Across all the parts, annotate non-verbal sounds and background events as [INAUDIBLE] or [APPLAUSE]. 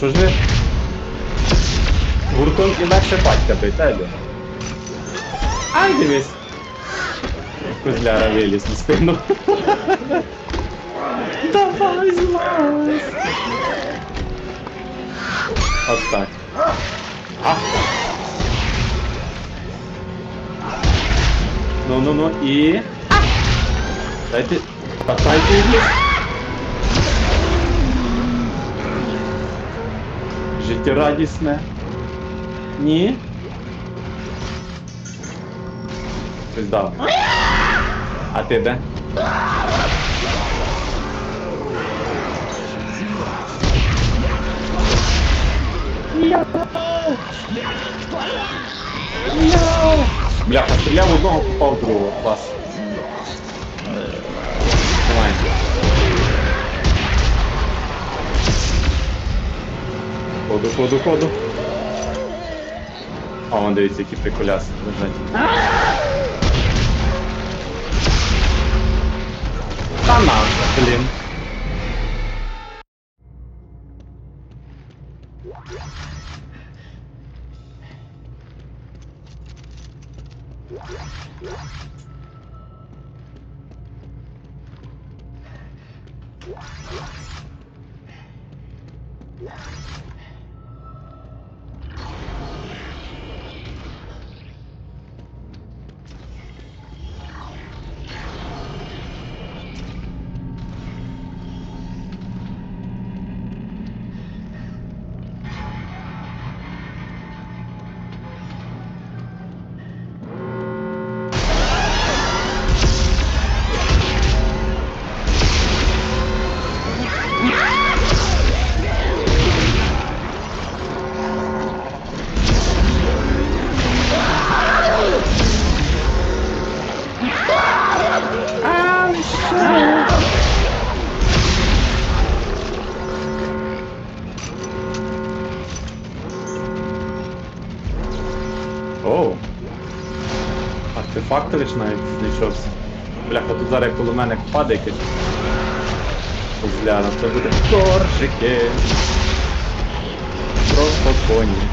що ж ви? Гуртом і легше батька бить, ай. Ай, дивись. Козляра виліз на спину. [LAUGHS] Давай злазь. От так. А. Ну, ну, ну, і... Дайте... Катайте їх. Життєрадісне. Ні. Щось дав. А ти де? Бляха, стріляв в одного, попав в другого. Клас. Ходу, ходу, ходу. А, вон дивіться, які приколяси лежать. Та на, блін. Оу. Артефактович навіть знайшовся. Бляха, тут зараз коло мене впаде якесь. Козляра, це буде коржики. Просто коні.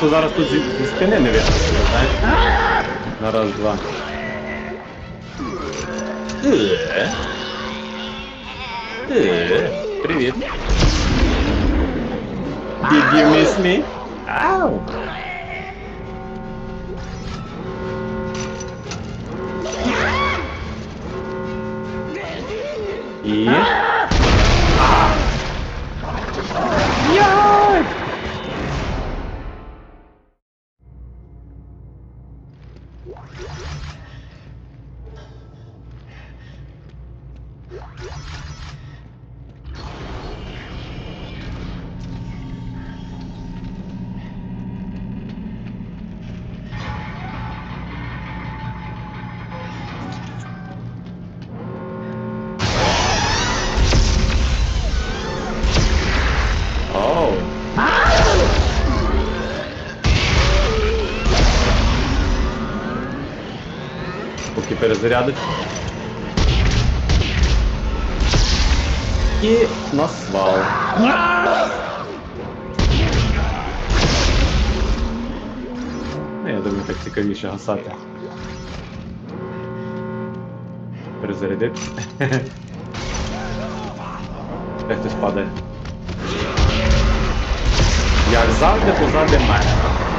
Просто зараз тут зі, зі спини не вискочили, знаєш? На раз, два. Е. Е. Привіт. Did you miss me? Ау! І... А! Поки перезарядить. І на свал. Ну, Я думаю, так цікавіше гасати. Перезарядити. Де хтось падає. Як завжди позади мене.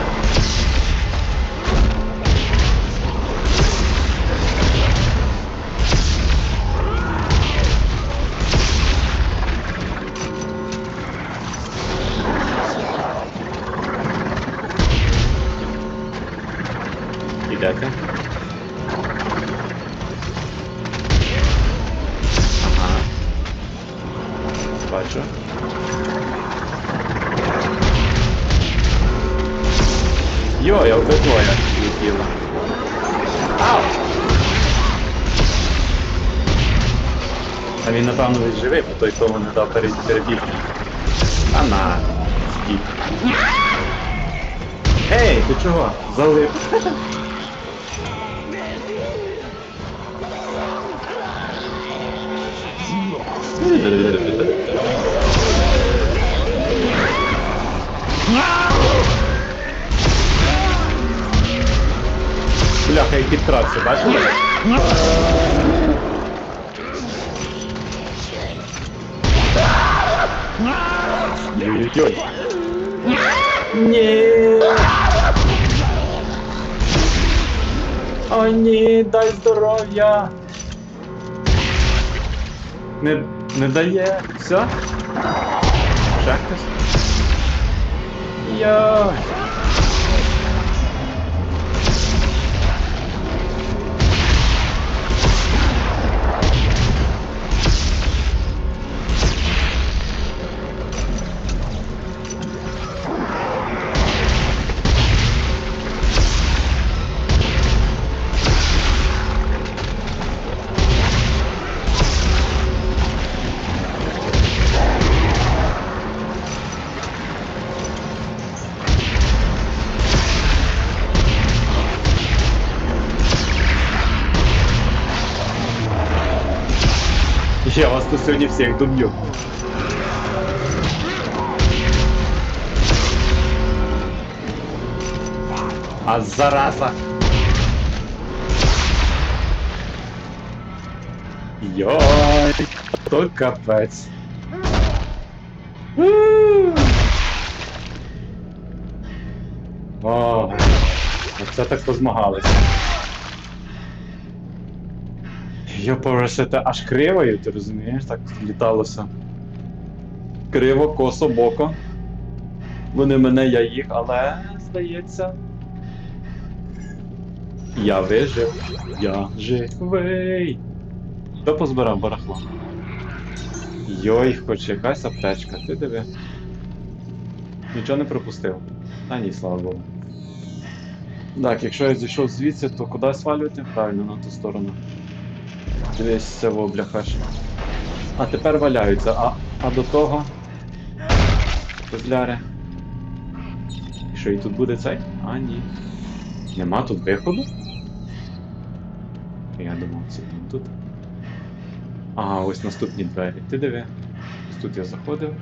Бачу. Йо, я обидвоє летіло. Ау! А він, напевно, він живий, бо той тому не дав пере- перебігти. А на, стій. Ей, ти чого? Залип. Підкрався, бачили? Ой-ой-ой. Ні. О, ні, дай здоров'я. Не, не дає. Все? Ще хтось? Йой. Я вас тут сьогодні всіх доб'ю. А зараза. Йой, то капець. О, оце так позмагалися. Я повершити аж кривою, ти розумієш, так літалося. Криво, косо, боко. Вони мене, я їх, але здається. Я вижив. Я живий. Хто позбирав барахло? Йой, хоч якась аптечка, ти диви. Нічого не пропустив. Та ні, слава Богу. Так, якщо я зійшов звідси, то куди свалювати? Правильно, на ту сторону. Дивись, це во бляхаш. А тепер валяються, а, а до того. Козляри. І що і тут буде цей? А, ні. Нема тут виходу? Я думав, це там тут. Ага, ось наступні двері. Ти диви. Ось тут я заходив.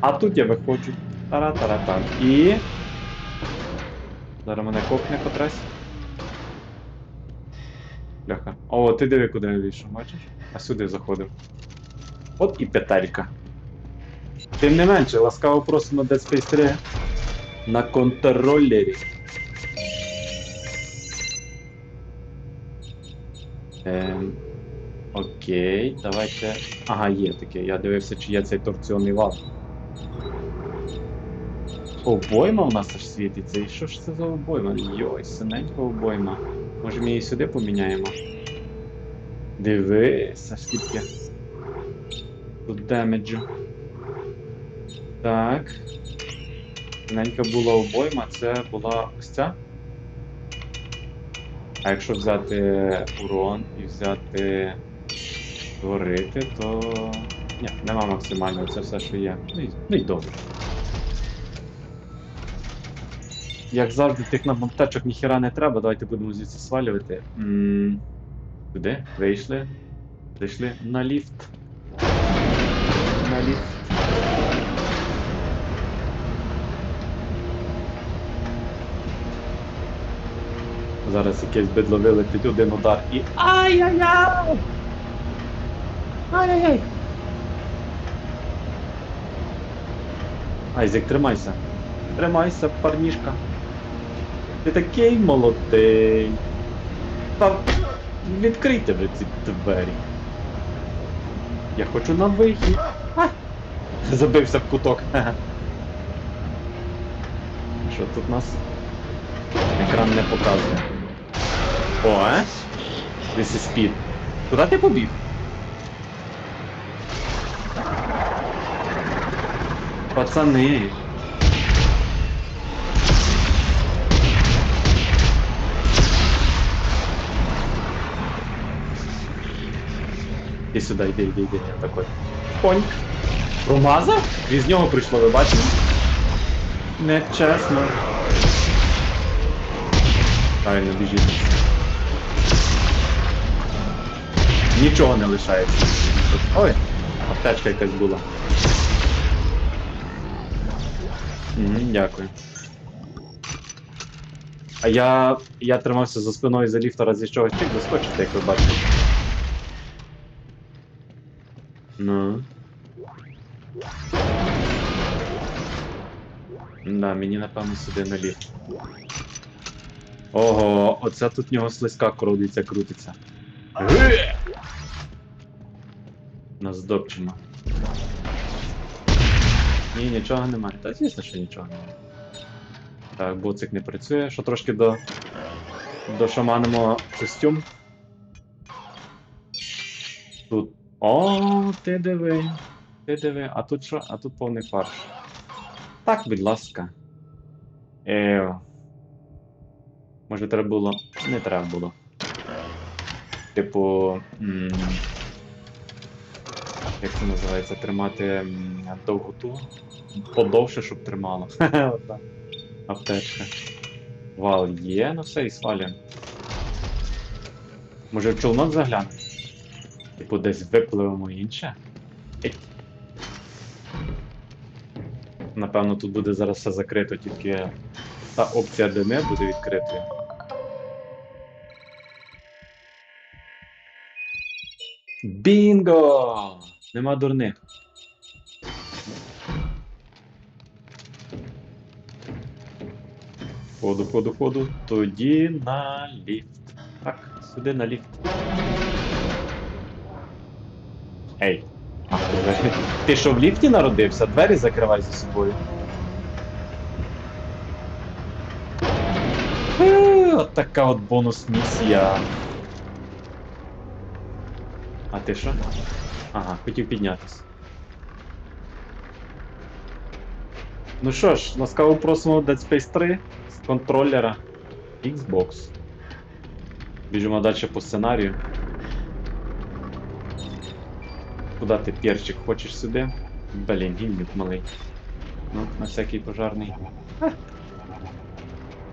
А тут я виходжу. Тара-тара-тар. І. Зараз мене копне котрась. Бляха. О, ти диви, куди я вийшов, бачиш? А сюди заходив. От і петелька. Тим не менше, ласкаво просимо Dead Space 3 на контролері. Ем, окей, давайте. Ага, є таке. Я дивився, чи є цей торціонний вал. Обойма у нас аж світиться. І що ж це за обойма? Йой, синенька обойма. Може ми її сюди поміняємо? Дивися, скільки. Тут демеджу. Так. Синенька була обойма, це була ось ця. А якщо взяти урон і взяти створити, то. Ні, нема максимального, це все, що є. Ну і, ну і добре. Як завжди, тих нам аптечок ніхіра не треба, давайте будемо звідси свалювати. Куди? Вийшли. Зайшли на ліфт. На ліфт. Зараз якесь бидло вилетить один удар і. Ай-яй-яй! Ай-яй-яй! Айзек, тримайся. Тримайся, парнішка. Ти такий молодий. Та відкрийте ви ці двері. Я хочу на вихід. А! Забився в куток. Що тут нас? Екран не показує. О, а? This is speed. Куди ти побіг? Пацани. Іди сюди, йди, йди, йди, я такой. Поньк. Промазав? Крізь нього прийшло, ви бачите? Нечесно. Правильно, біжіть. Нічого не лишається. Ой, аптечка якась була. Дякую. А я. я тримався за спиною за ліфта, раз із чогось чик заскочити, як ви бачите. Ну. Да, мені напевно сюди на ліфт. Ого, оце тут в нього слизька крутиться, крутиться. Ге! Наздобчимо. Ні, нічого немає. Та звісно, що нічого немає. Так, боцик не працює, що трошки до. Дошаманимо костюм. О, ти диви. Ти диви, а тут що? А тут повний фарш. Так, будь ласка. Ео. Може треба було. Не треба було. Типу. Як це називається? Тримати м, довготу. Подовше, щоб тримало. [LAUGHS] Ота Аптечка. Вал є, ну все, і свалюємо. Може в човнок заглянемо? Типу десь випливемо інше. Напевно, тут буде зараз все закрито, тільки та опція ДН буде відкритою. Бінго! Нема дурних. Ходу, ходу, ходу. Тоді на ліфт. Так, сюди на ліфт. Ей. Ти що в ліфті народився? Двері закривай за собою. Е, От така от бонус місія. А ти що? Ага, хотів піднятися. Ну що ж, ласкаво просимо Dead Space 3 з контролера Xbox. Біжимо далі по сценарію. Куда ти перчик хочеш сюди? Блін, гімнюк малий. Ну, на всякий пожарний.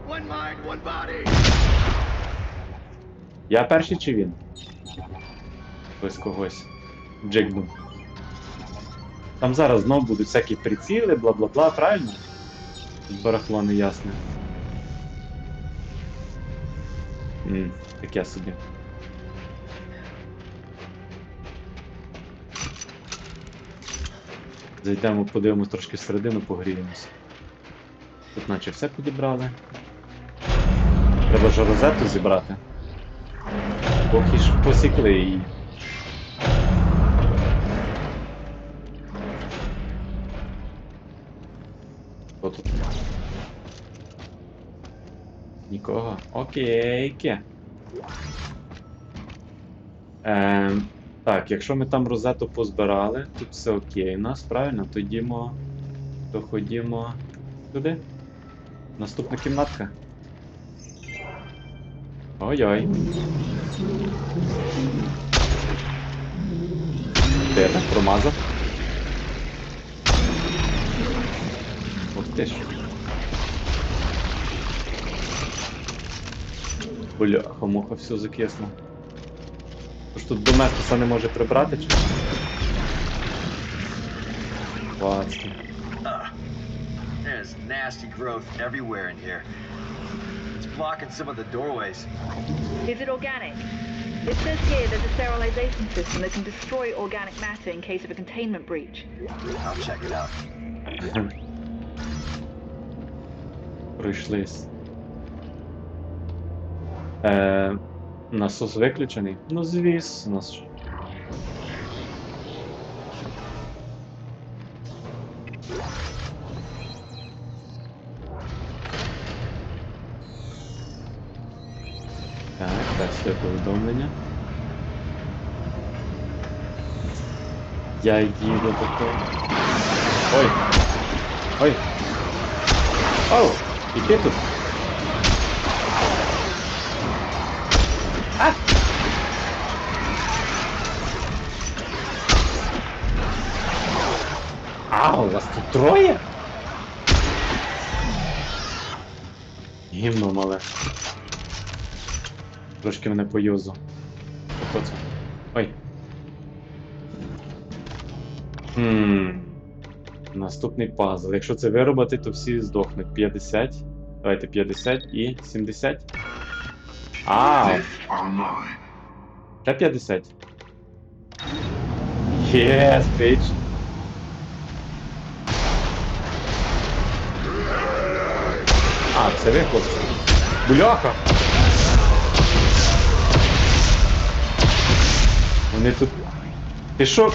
One mind, one body. Я перший чи він? Хтось когось. Джекнув. Там зараз знов будуть всякі приціли, бла-бла-бла, правильно? Тут Барахло неясне. Ммм, таке собі. Зайдемо, подивимось трошки всередину, погріємося. Тут наче все підібрали. Треба ж розету зібрати. Поки ж посікли її. Хто тут? Нікого. Окейки. Ем, так, якщо ми там розету позбирали, тут все окей у нас, правильно? То йдімо. То ходімо. Туди? Наступна кімнатка. Ой-ой. Де промазав? Ух ти ж. Бляха, муха все закисло. Тож тут доместуса не може прибрати чи? Бацьки. Ugh. There's nasty growth everywhere in here. It's blocking some of the doorways. Is it organic? It says here there's a sterilization system that can destroy organic matter in case of a containment breach. I'll check it out. Пройшлись. Е, насос виключений? Ну, звісно. Так, так, все повідомлення. Я їду до того. Ой! Ой! Оу! І тут? А? А, у вас тут троє? Гімно мале. Трошки мене поюзу. Хто це? Ой. Хм. Наступний пазл. Якщо це виробити, то всі здохнуть. 50. Давайте 50 і 70. А, та 50. Yes, bitch. А, це ви, хлопці. Бляха! Вони тут. Ти що?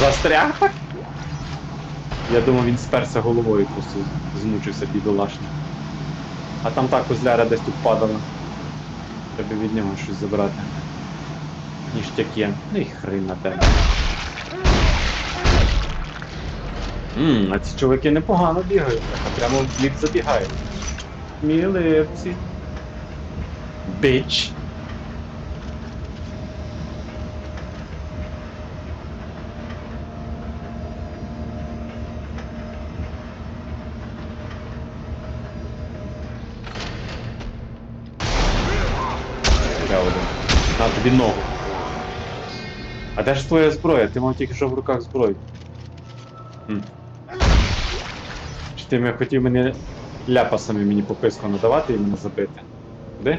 Застряг? Я думав, він сперся головою просто змучився бідолашно. А там та козляра десь тут падала. Треба від нього щось забрати. Ніштяки. Ну і хрен на тебе. Ммм, а ці чоловіки непогано бігають, а прямо в бік забігають. Міливці. Біч. Ще один. На тобі ногу. А де ж твоя зброя? Ти мав тільки що в руках зброю. Хм. Чи ти хотів мене ляпасами мені пописку надавати і мене забити? Куди?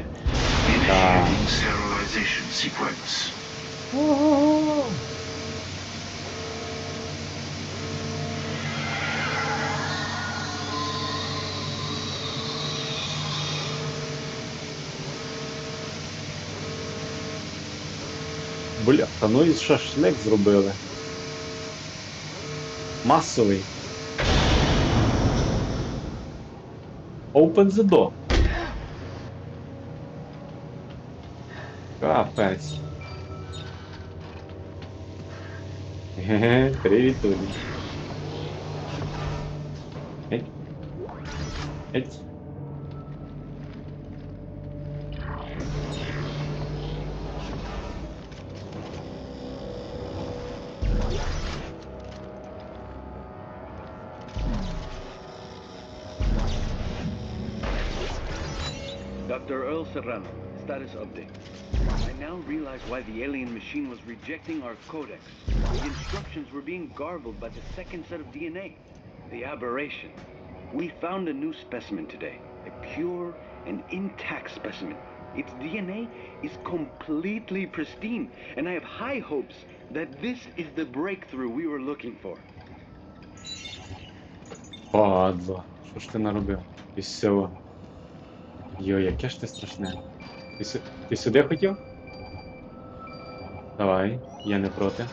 Initiating Бляха, ну і шашлик зробили. Масовий. Open the door. Капець. Ге-ге, привіт, Толі. Геть. Serrano. Status update. I now realize why the alien machine was rejecting our codex. The instructions were being garbled by the second set of DNA. The aberration. We found a new specimen today. A pure and intact specimen. Its DNA is completely pristine, and I have high hopes that this is the breakthrough we were looking for. O, Adla, cóż ty narobiła? I. Йой, яке ж ти страшне. Ти, ти сюди хотів? Давай, я не проти.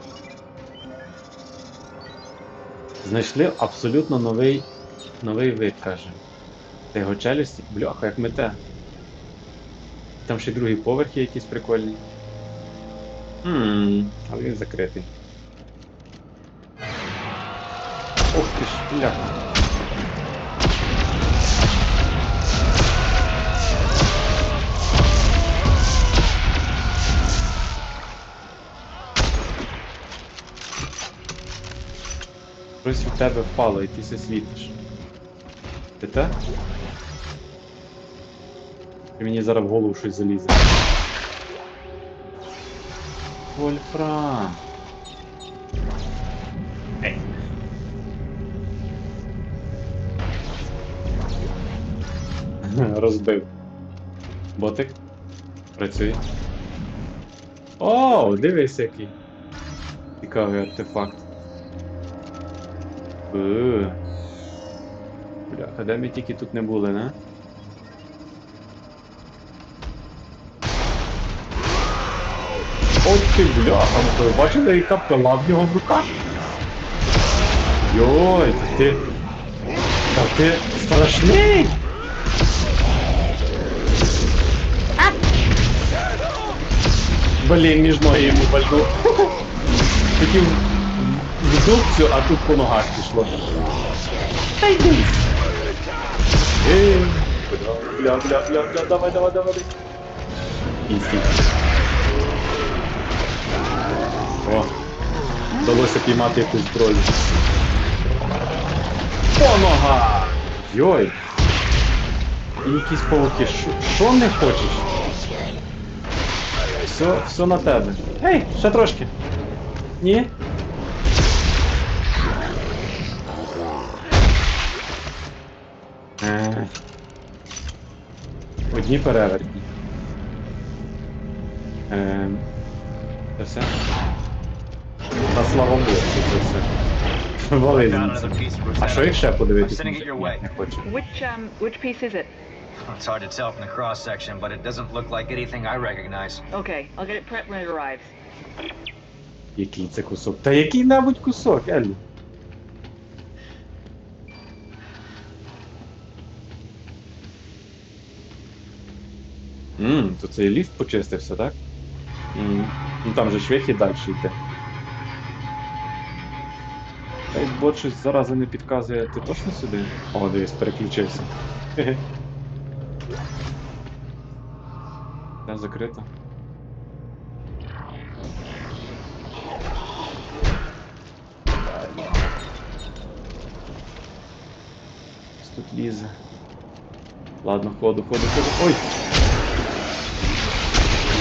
Знайшли абсолютно новий новий вид, каже. Та його челюсті. Бляха, як мете. Там ще й другий поверх є якийсь. Хм, але він закритий. Ох ти ж, бляха. Щось у тебе впало і ти се світиш. Ти те? Чи мені зараз в голову щось залізе? Вольфрам. Ей. [LAUGHS] Розбив. Ботик. Працює. О, дивись який. Цікавий артефакт. Е. Бляха, де ми тільки тут не були, не? От ти бляха, ну ви бачили, яка пила в нього в руках? Йой, та ти. Та ти страшний! Блін, між ноги йому вальнув. Хотів дубцю, а тут по ногах пішло. Та йди. Ей, Бля, бля, бля, бля, давай, давай, давай. Ізі. О, вдалося піймати якусь зброю. Ага. Йой. І якісь пауки. Що не хочеш? Все, все на тебе. Ей, ще трошки. Ні? Одні перевертні. Е. Це все? Та слава Богу, це все. Вали звідси. А що їх ще подивитися? I'm sending it your way. Не хочу. Which, um, which piece is it? It's hard to tell from the cross section, but it doesn't look like anything I recognize. Okay, I'll get it prepped when it arrives. Який це кусок? Та який-небудь кусок, Еллі. Ммм, то цей ліфт почистився, так? Ну там же вихід далі йти. Та й бот щось зараза не підказує, ти точно сюди? О, дивись, переключився. Хе-хе. Закрито. Тут лізе. Ладно, ходу, ходу, ходу. Ой!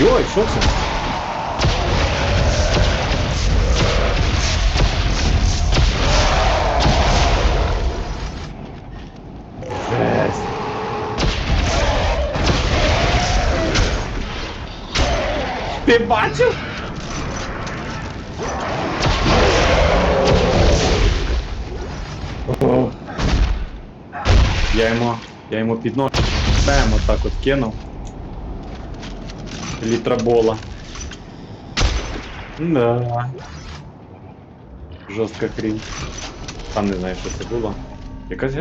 Йой, що це? Жесть. Ти бачив? О. Я йому, я йому під ноги так от кинув. Літрабола. Да. Жорстка хрінь. Там не знаю, що це було. Якась.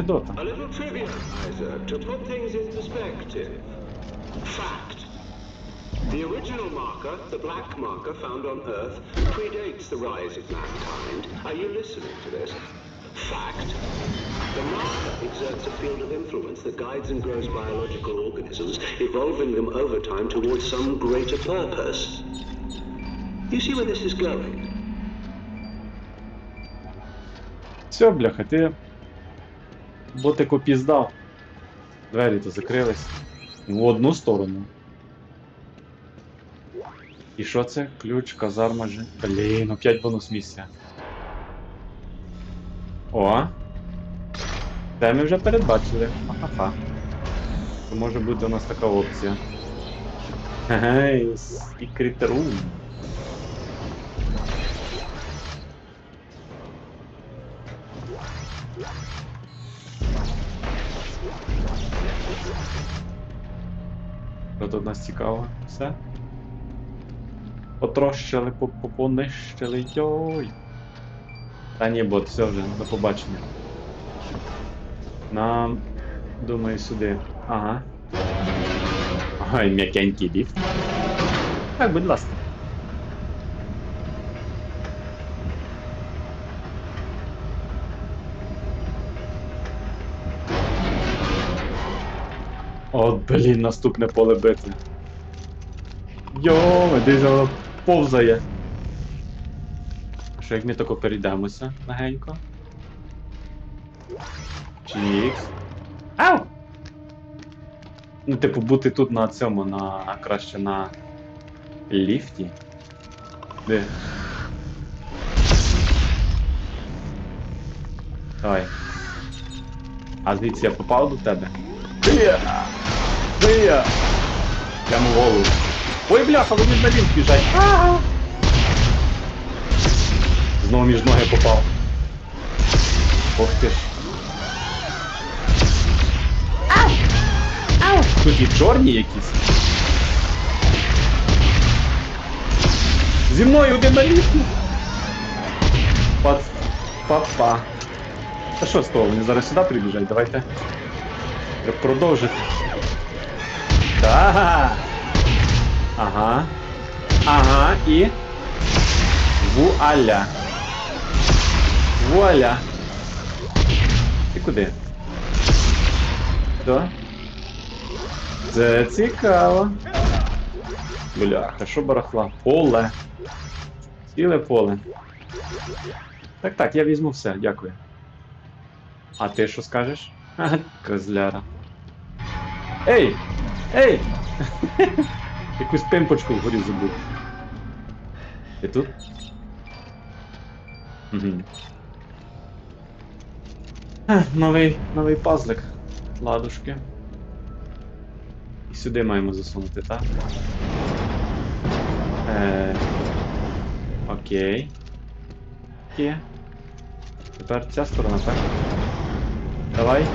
Fact. The original marker, the black marker found on Earth, predates the rise of mankind. Are you listening to this? Fact. The marker exerts a field of influence that guides and grows biological organisms, evolving them over time towards some greater purpose. You see where this is going? Все, бляха, ти ботику піздав. Двері то закрились. В одну сторону. І що це? Ключ, казарма же. Блін, опять бонус місця. О. Це ми вже передбачили. Ха-ха-ха. Це може бути у нас така опція. Гей, Secret Room. Що тут нас цікаво? Все? Потрощили, по- по- понищили, йой. Та ні, бот, все вже, до побачення. Нам, думаю, сюди. Ага. Ой, м'якенький ліфт. Так, будь ласка. От, блін, наступне поле битви. Йо, воно повзає. Що як ми тако перейдемося легенько? Чікс. Ау! Ну, типу, бути тут на цьому, на краще на ліфті. Де? Давай. А звідси я попав до тебе? Де? Де я? Прямо в голову. Ой, бляха, вони на лінк біжать. Ага. Знову між ноги попав. Ох ти ж. Ау! Ау! Тут і чорні якісь. Зі мною один на. Пац. Папа. Та що з того? Вони зараз сюди прибіжать, давайте. Треба продовжити. Так. Ага. Ага, і. Вуаля. Вуаля. Ти куди? Що? Це цікаво. Бляха, що барахла? Поле. Ціле поле. Так, так, я візьму все, дякую. А ти що скажеш? Ха, [LAUGHS] Козляра. Ей! Ей! [LAUGHS] Якусь пимпочку вгорі забув. Ти тут? Угу. Новий, новий пазлик. Ладушки. І сюди маємо засунути, так? Е, окей. Є. Тепер ця сторона, так? Давай.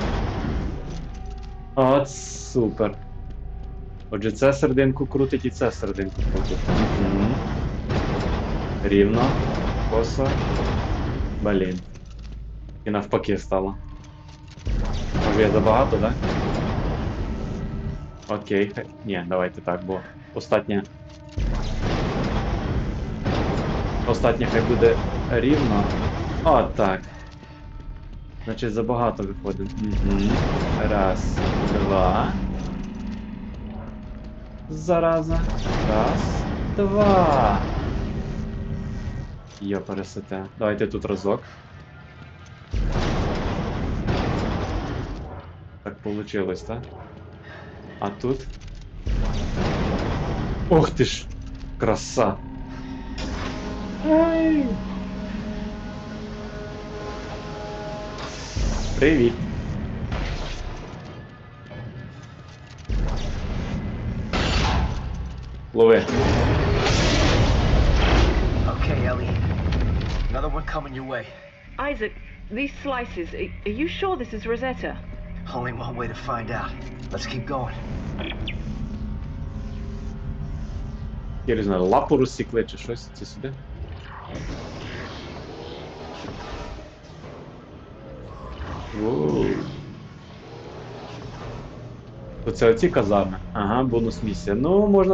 От супер. Отже, це серединку крутить і це серединку крутить. Угу. Рівно. Косо. Блін. І навпаки стало. Я забагато, так? Окей. Ні, давайте так, бо остатнє. Остатнє хай буде рівно. О, так. Значить, забагато виходить. Угу. Раз, два. Зараза. Раз, два. Йо, пересете. Давайте тут разок. Так получилось, так? А тут. Ох ти ж! Краса! Ай! Привіт! Лови. Okay, Ellie. Another one coming your way. Isaac, these slices, are, are you sure this is Rosetta? Only one way to find out. Let's keep going. Я не знаю, лапу розсікли чи щось. Це сюди. Воу. Оці казарми. Ага, бонус місія. Ну, можна